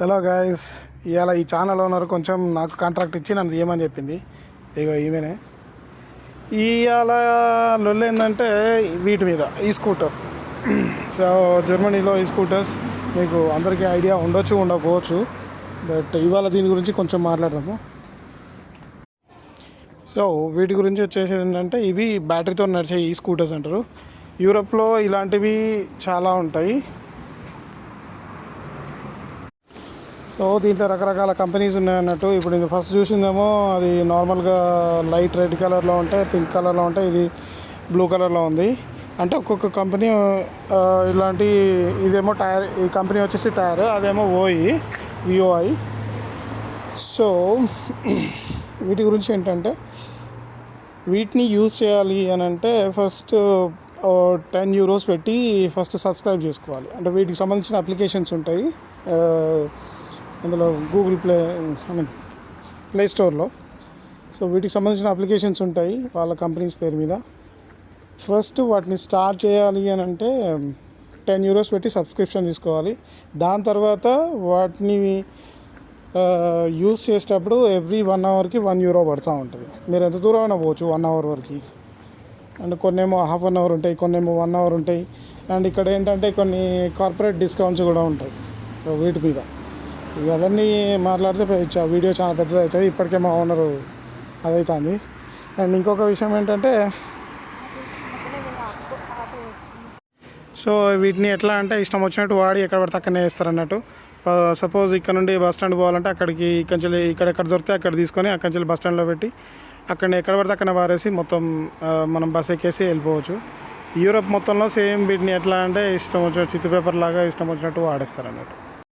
Hello guys ఇవాళ ఈ channel owner కొంచెం నాకు కాంట్రాక్ట్ ఇచ్చి నన్ను ఏమని చెప్పింది. ఇగో ఈమెనే. ఇవాళ లొల్లు ఏంటంటే వీటి మీద ఈ స్కూటర్ సో జర్మనీలో ఈ స్కూటర్స్ మీకు అందరికీ ఐడియా ఉండొచ్చు ఉండకపోవచ్చు. బట్ ఇవాళ దీని గురించి కొంచెం మాట్లాడదాము. సో వీటి గురించి వచ్చేసి ఏంటంటే ఇవి బ్యాటరీతో నడిచే ఈ స్కూటర్స్ అంటారు. యూరప్లో ఇలాంటివి చాలా ఉంటాయి. సో దీంట్లో రకరకాల కంపెనీస్ ఉన్నాయి అన్నట్టు ఇప్పుడు ఇది ఫస్ట్ చూసిందేమో అది నార్మల్గా లైట్ రెడ్ కలర్లో ఉంటాయి పింక్ కలర్లో ఉంటాయి ఇది బ్లూ కలర్లో ఉంది. అంటే ఒక్కొక్క కంపెనీ ఇలాంటి ఇదేమో టైర్ ఈ కంపెనీ వచ్చేసి టైర్ అదేమో ఓయి విఓఐ సో వీటి గురించి ఏంటంటే వీటిని యూజ్ చేయాలి అని అంటే ఫస్ట్ టెన్ యూరోస్ పెట్టి ఫస్ట్ సబ్స్క్రైబ్ చేసుకోవాలి. అంటే వీటికి సంబంధించిన అప్లికేషన్స్ ఉంటాయి. అందులో Google play I mean play స్టోర్లో సో వీటికి సంబంధించిన అప్లికేషన్స్ ఉంటాయి వాళ్ళ కంపెనీస్ పేరు మీద. ఫస్ట్ వాటిని స్టార్ట్ చేయాలి అని అంటే టెన్ యూరోస్ పెట్టి సబ్స్క్రిప్షన్ తీసుకోవాలి. దాని తర్వాత వాటిని యూస్ చేసేటప్పుడు ఎవ్రీ వన్ అవర్కి వన్ యూరో పడుతూ ఉంటుంది. మీరు ఎంత దూరం అయినా పోవచ్చు వన్ అవర్ వరకు. అండ్ కొన్నేమో హాఫ్ అన్ అవర్ ఉంటాయి కొన్నేమో వన్ అవర్ ఉంటాయి. అండ్ ఇక్కడ ఏంటంటే కొన్ని కార్పొరేట్ డిస్కౌంట్స్ కూడా ఉంటాయి వీటి మీద. ఇవన్నీ మాట్లాడితే వీడియో చాలా పెద్దది అవుతుంది. ఇప్పటికే మా ఓనరు అదవుతుంది అండ్ ఇంకొక విషయం ఏంటంటే సో వీటిని ఎట్లా అంటే ఇష్టం వచ్చినట్టు వాడి ఎక్కడ పడితే అక్కడనే వేస్తారు అన్నట్టు. సపోజ్ ఇక్కడ నుండి బస్ స్టాండ్ పోవాలంటే అక్కడికి ఇక్కడ ఇక్కడ ఎక్కడ దొరికితే అక్కడ తీసుకొని అక్కడి నుంచి బస్ స్టాండ్లో పెట్టి అక్కడ ఎక్కడ పడితే అక్కడ వారేసి మొత్తం మనం బస్ ఎక్కేసి వెళ్ళిపోవచ్చు. యూరప్ మొత్తంలో సేమ్ వీటిని ఎట్లా అంటే ఇష్టం వచ్చినట్టు చిత్తు పేపర్ లాగా ఇష్టం వచ్చినట్టు వాడేస్తారు అన్నట్టు.